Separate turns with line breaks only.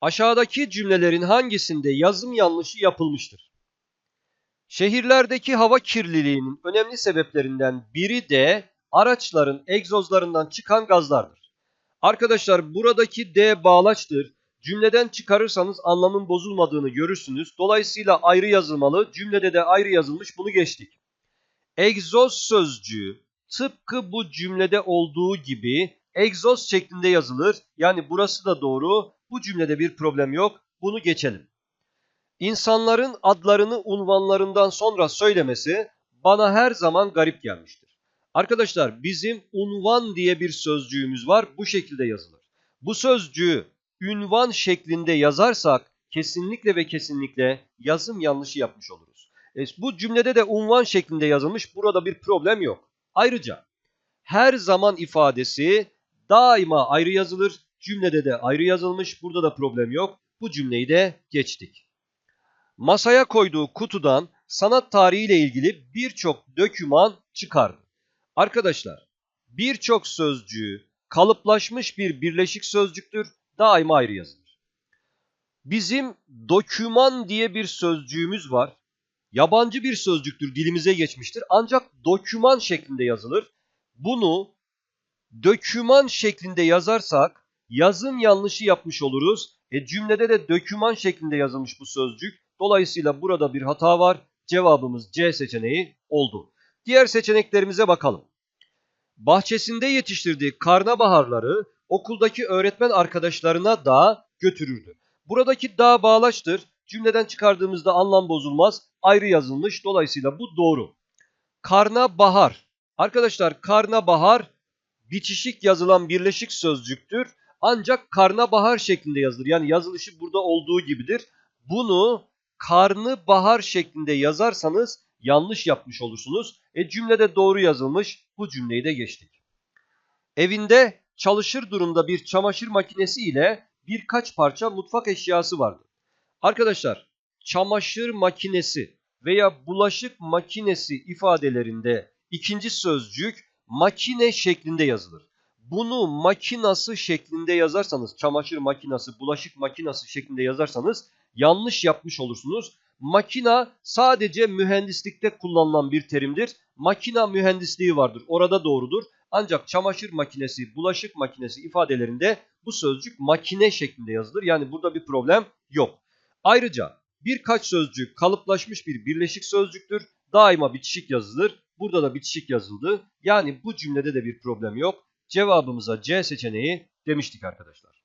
Aşağıdaki cümlelerin hangisinde yazım yanlışı yapılmıştır? Şehirlerdeki hava kirliliğinin önemli sebeplerinden biri de araçların egzozlarından çıkan gazlardır. Arkadaşlar buradaki D bağlaçtır. Cümleden çıkarırsanız anlamın bozulmadığını görürsünüz. Dolayısıyla ayrı yazılmalı. Cümlede de ayrı yazılmış. Bunu geçtik. Egzoz sözcüğü tıpkı bu cümlede olduğu gibi egzoz şeklinde yazılır. Yani burası da doğru. Bu cümlede bir problem yok. Bunu geçelim. İnsanların adlarını unvanlarından sonra söylemesi bana her zaman garip gelmiştir. Arkadaşlar bizim unvan diye bir sözcüğümüz var. Bu şekilde yazılır. Bu sözcüğü ünvan şeklinde yazarsak kesinlikle ve kesinlikle yazım yanlışı yapmış oluruz. E, bu cümlede de unvan şeklinde yazılmış. Burada bir problem yok. Ayrıca her zaman ifadesi daima ayrı yazılır. Cümlede de ayrı yazılmış. Burada da problem yok. Bu cümleyi de geçtik. Masaya koyduğu kutudan sanat tarihiyle ilgili birçok döküman çıkardı. Arkadaşlar birçok sözcüğü kalıplaşmış bir birleşik sözcüktür. Daima ayrı yazılır. Bizim doküman diye bir sözcüğümüz var. Yabancı bir sözcüktür dilimize geçmiştir ancak doküman şeklinde yazılır. Bunu döküman şeklinde yazarsak yazım yanlışı yapmış oluruz. E cümlede de döküman şeklinde yazılmış bu sözcük. Dolayısıyla burada bir hata var. Cevabımız C seçeneği oldu. Diğer seçeneklerimize bakalım. Bahçesinde yetiştirdiği karnabaharları okuldaki öğretmen arkadaşlarına da götürürdü. Buradaki da bağlaçtır. Cümleden çıkardığımızda anlam bozulmaz. Ayrı yazılmış. Dolayısıyla bu doğru. Karnabahar. Arkadaşlar karnabahar bitişik yazılan birleşik sözcüktür. Ancak karnabahar şeklinde yazılır. Yani yazılışı burada olduğu gibidir. Bunu karnı şeklinde yazarsanız yanlış yapmış olursunuz. E cümlede doğru yazılmış. Bu cümleyi de geçtik. Evinde çalışır durumda bir çamaşır makinesi ile birkaç parça mutfak eşyası vardı. Arkadaşlar çamaşır makinesi veya bulaşık makinesi ifadelerinde ikinci sözcük makine şeklinde yazılır. Bunu makinası şeklinde yazarsanız, çamaşır makinası, bulaşık makinası şeklinde yazarsanız yanlış yapmış olursunuz. Makina sadece mühendislikte kullanılan bir terimdir. Makina mühendisliği vardır. Orada doğrudur. Ancak çamaşır makinesi, bulaşık makinesi ifadelerinde bu sözcük makine şeklinde yazılır. Yani burada bir problem yok. Ayrıca birkaç sözcük kalıplaşmış bir birleşik sözcüktür. Daima bitişik yazılır. Burada da bitişik yazıldı. Yani bu cümlede de bir problem yok. Cevabımıza C seçeneği demiştik arkadaşlar.